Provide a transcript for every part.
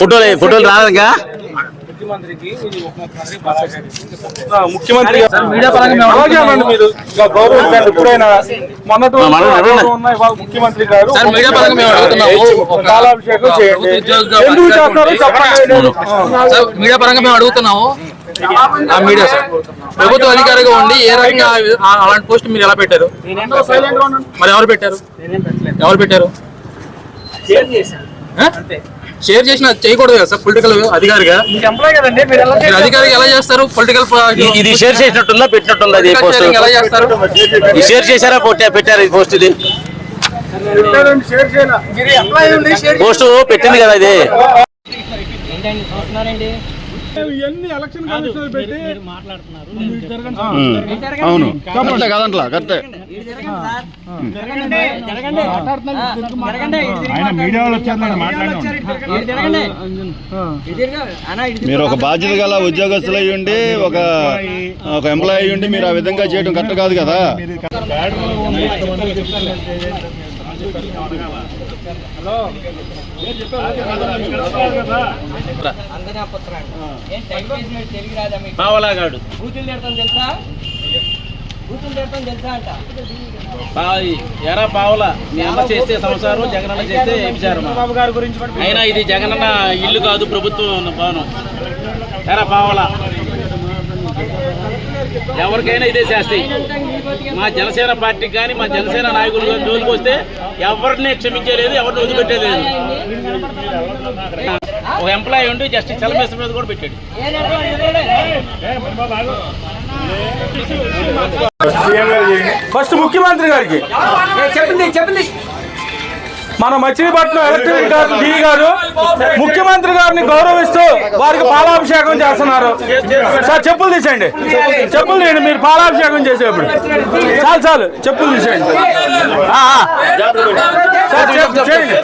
ఫోటోలు ఫోటోలు రాదుగా ముఖ్యమంత్రి ముఖ్యమంత్రి గారు- మీరు గౌరవించండి ఎప్పుడైనా మొన్నటి ముఖ్యమంత్రి గారు పరంగా కాలాభిషేకం చేయండి ఎందుకు చేస్తారో చెప్పండి మీడియా పరంగా మేము అడుగుతున్నాము. ఆ మీడియా సార్. ప్రభుత్వ అధికారిగా ఉండి ఏ రకంగా ఆ- అలాంటి పోస్ట్ మీరు ఎలా పెట్టారు? మరి ఎవరు పెట్టారు? ఎవరు పెట్టారు? షేర్ చేసిన చేయకూడదు కదా సార్ పొలిటికల్ అధికారిగా? మీకు ఎంప్లాయ్ కదండి మీరు ఎలా మీరు అధికారిగా ఎలా చేస్తారు? పొలిటికల్ ఇది- షేర్ చేసినట్టుందా పెట్టినట్టుందా ఇది పోస్ట్ ఎలా చేస్తారు? ఇది షేర్ చేశారా పెట్టా- పెట్టారు ఇది పోస్ట్ ఇది? పెట్టారండి, షేర్ చేయాలి. మీరు ఎంప్లాయ్ ఉండి షేర్ పోస్ట్ పెట్టింది కదా ఇది. ఇవన్నీ ఎలక్షన్ కమిషన్ పెట్టి అవును. కరెక్టే కదంట్లా కరెక్టే. ఆయన మీడియా వాళ్ళు వచ్చారు మాట్లాడండి. మీరు ఒక బాధ్యత గల ఉద్యోగస్తులు అయ్యి ఉండి ఒక ఒక ఎంప్లాయీ అయ్యి ఉండి మీరు ఆ విధంగా చేయడం కరెక్ట్ కాదు కదా? హలో బావలాగాడు. బూతులు తిడతాం తెలుసా బూతులు తిడతాం తెలుసా అంట ఎరా పావలా మీ అమ్మ చేస్తే సంసారం జగనన్న చేస్తే విచారం బాబు గారి గురించి అయినా ఇది జగనన్న ఇల్లు కాదు ప్రభుత్వం భవనం ఎరా పావలా ఎవరికైనా ఇదే శాస్తి. మా జనసేన పార్టీకి కానీ మా జనసేన నాయకులు కానీ జోలికి వస్తే ఎవరిని క్షమించలేదు ఎవరిని వదిలిపెట్టేది లేదు. ఒక ఎంప్లాయీ ఉండి జస్ట్ చలమేశ్వర మీద కూడా పెట్టాడు. ఫస్ట్ ముఖ్యమంత్రి గారికి. చెప్పింది చెప్పింది మన మచిలీపట్నం ఎలక్ట్రిక్ గారు డి గారు ముఖ్యమంత్రి గారిని గౌరవిస్తూ వారికి పాలాభిషేకం చేస్తున్నారు. సార్ చెప్పులు తీసేయండి. చెప్పులు తీయండి మీరు పాలాభిషేకం చేసేప్పుడు. చాలు చాలు చెప్పులు తీసేయండి. సార్ చేయండి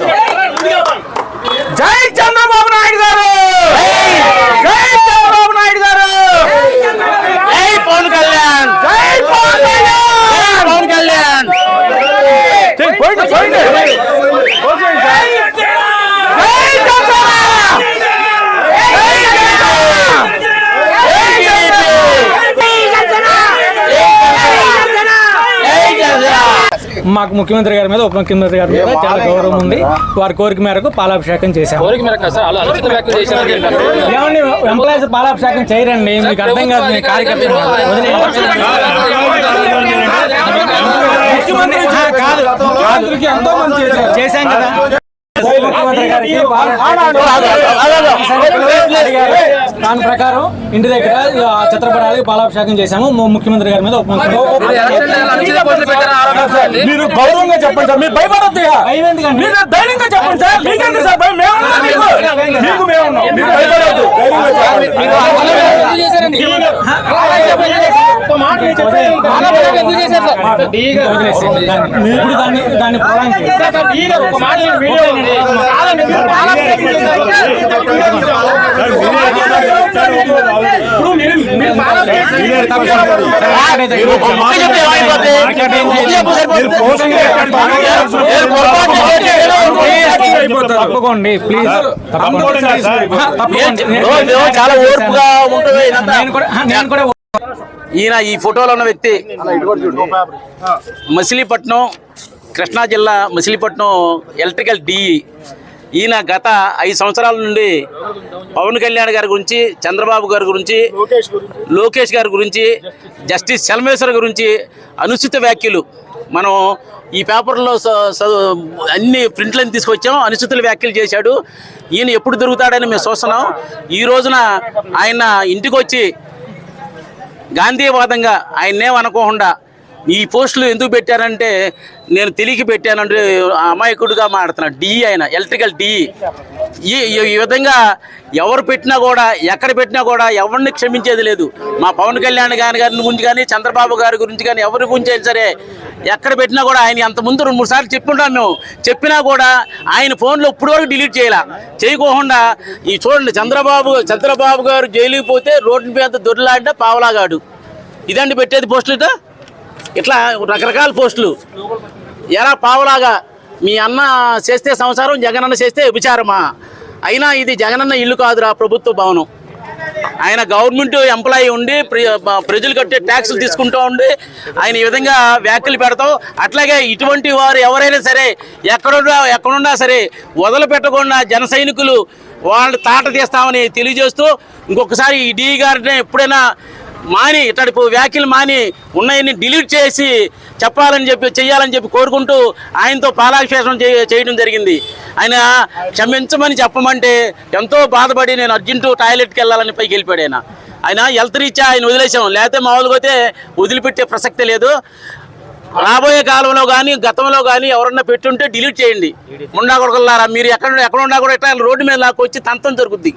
జై చంద్రబాబు నాయుడు గారు జై చంద్రబాబు నాయుడు గారు జై పవన్ కళ్యాణ్ జై పవన్ కళ్యాణ్ పవన్ కళ్యాణ్ చెయ్యి, పోయింది పోయింది పోసేయండి సార్. జై చంద్రబాబు! జై చంద్రబాబు! జై మాకు ముఖ్యమంత్రి గారి మీద ఉప ముఖ్యమంత్రి గారి మీద చాలా గౌరవం ఉంది. వారి కోరిక మేరకు పాలాభిషేకం చేశాము. చేశారు ఏమండి ఎంప్లాయీస్ పాలాభిషేకం చేయరండి. మీకు అర్థం కాదు మీ కార్యకర్తలు. ముఖ్యమంత్రి ఆ, కాదు. ముఖ్యమంత్రికి ఎంతో మంది చేశారు. చేశాం కదా. ముఖ్యమంత్రి గారికి. దాని ప్రకారం ఇంటి దగ్గర చిత్రపటాలకి పాలాభిషేకం చేశాము. ముఖ్యమంత్రి గారి మీద మీరు గౌరవంగా చెప్పండి సార్. మీరు భయపడద్దు ధైర్యంగా చెప్పండి సార్. మీకెందుకు సార్ భయం? మేము ఉన్నాం మీకు. మీకు మేము ఉన్నాం మీరు భయపడద్దు. ఇప్పుడు దాన్ని దాన్ని తప్పకోండి ప్లీజ్ తప్పకోండి చాలా ఓర్పుగా ఉంటుంది ఇదంతా. నేను కూడా నేను కూడా ఈయన ఈ ఫోటోలో ఉన్న వ్యక్తి మచిలీపట్నం కృష్ణా జిల్లా మచిలీపట్నం ఎలక్ట్రికల్ డి. ఈయన గత ఐదు సంవత్సరాల నుండి పవన్ కళ్యాణ్ గారి గురించి చంద్రబాబు గారి గురించి లోకేష్ గారి గురించి జస్టిస్ చలమేశ్వర్ గురించి అనుచిత వ్యాఖ్యలు. మనం ఈ పేపర్లో అన్ని ప్రింట్లను తీసుకొచ్చాం అనుచితుల వ్యాఖ్యలు చేశాడు. ఈయన ఎప్పుడు దొరుకుతాడని మేము చూస్తున్నాం. ఈ రోజున ఆయన ఇంటికి వచ్చి గాంధీవాదంగా ఆయన్నేమనుకోకుండా ఈ పోస్టులు ఎందుకు పెట్టారంటే నేను తెలియక పెట్టానంటే అమాయకుడిగా మాడుతున్నాడు డి ఆయన ఎలక్ట్రికల్ డి. ఈ ఈ- విధంగా ఎవరు పెట్టినా కూడా ఎక్కడ పెట్టినా కూడా ఎవరిని క్షమించేది లేదు. మా పవన్ కళ్యాణ్ గారి గారి గురించి కానీ చంద్రబాబు గారి గురించి కానీ ఎవరి గురించి అయినా సరే ఎక్కడ పెట్టినా కూడా ఆయన ఎంత ముందు రెండు మూడు సార్లు చెప్పుంటాం మేము. చెప్పినా కూడా ఆయన ఫోన్లో ఇప్పుడు వరకు డిలీట్ చేయాల. చేయకోకుండా ఈ చూడండి చంద్రబాబు చంద్రబాబు గారు జైలుకి పోతే రోడ్డు మీద దొరిలాడిన పావలాగాడు. ఇదండి పెట్టేది పోస్టులు ఇట్లా రకరకాల పోస్టులు. ఎలా పావులాగా మీ అన్న చేస్తే సంసారం జగనన్న చేస్తే విచారమా? అయినా ఇది జగనన్న ఇల్లు కాదురా ప్రభుత్వ భవనం. ఆయన గవర్నమెంట్ ఎంప్లాయీ ఉండి ప్ర- ప్రజలు కట్టే ట్యాక్సులు తీసుకుంటూ ఉండి ఆయన ఈ విధంగా వ్యాఖ్యలు పెడతాం అట్లాగే ఇటువంటి వారు ఎవరైనా సరే ఎక్కడున్నా ఎక్కడున్నా సరే వదిలిపెట్టకుండా జన సైనికులు వాళ్ళు తాట తీస్తామని తెలియజేస్తూ ఇంకొకసారి ఈ డీ గారిని ఎప్పుడైనా మాని ఇట్లాంటి వ్యాఖ్యలు మాని ఉన్నాయని డిలీట్ చేసి చెప్పాలని చెప్పి చెయ్యాలని చెప్పి కోరుకుంటూ ఆయనతో పాలాభిషేకం చే- చేయడం జరిగింది. ఆయన క్షమించమని చెప్పమంటే ఎంతో బాధపడి నేను అర్జెంటు టాయిలెట్కి వెళ్ళాలని పైకి వెళ్ళిపోయాడు ఆయన. ఆయన హెల్త్ రీత్యా ఆయన వదిలేసాం లేకపోతే మామూలుగా అయితే వదిలిపెట్టే ప్రసక్తే లేదు. రాబోయే కాలంలో కానీ గతంలో కానీ ఎవరన్నా పెట్టుంటే డిలీట్ చేయండి. ముండా కొడుకులారా మీరు ఎక్కడ ఎక్కడ ఉన్నా కూడా ఇట్లా రోడ్డు మీద నాకు వచ్చి తంతం జరుగుద్ది.